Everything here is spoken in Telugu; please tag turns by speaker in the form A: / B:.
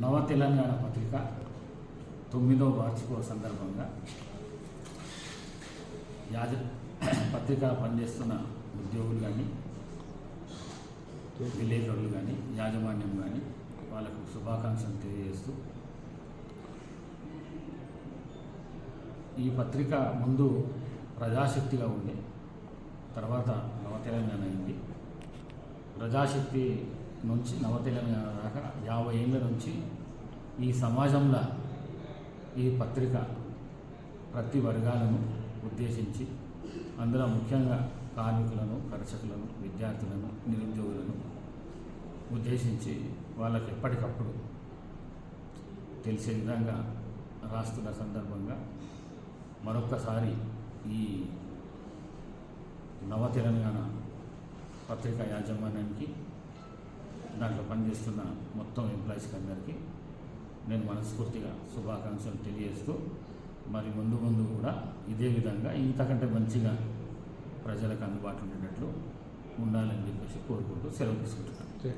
A: నవ తెలంగాణ పత్రిక తొమ్మిదవ వార్షికోత్సవ సందర్భంగా యాజ పత్రిక పనిచేస్తున్న ఉద్యోగులు కానీ విలేకరులు కానీ యాజమాన్యం కానీ వాళ్ళకు శుభాకాంక్షలు తెలియజేస్తూ ఈ పత్రిక ముందు ప్రజాశక్తిగా ఉండే తర్వాత నవ తెలంగాణ అయింది. ప్రజాశక్తి నుంచి నవ తెలంగాణ దాకా యాభై ఏళ్ళ నుంచి ఈ సమాజంలో ఈ పత్రిక ప్రతి వర్గాలను ఉద్దేశించి అందులో ముఖ్యంగా కార్మికులను కర్షకులను విద్యార్థులను నిరుద్యోగులను ఉద్దేశించి వాళ్ళకి ఎప్పటికప్పుడు తెలిసే విధంగా రాస్తున్న సందర్భంగా మరొక్కసారి ఈ నవ తెలంగాణ పత్రిక యాజమాన్యానికి దాంట్లో పనిచేస్తున్న మొత్తం ఎంప్లాయీస్కి అందరికీ నేను మనస్ఫూర్తిగా శుభాకాంక్షలు తెలియజేస్తూ మరి ముందు ముందు కూడా ఇదే విధంగా ఇంతకంటే మంచిగా ప్రజలకు అందుబాటులో ఉండేటట్లు ఉండాలని చెప్పేసి కోరుకుంటూ సెలవు తీసుకుంటున్నాను.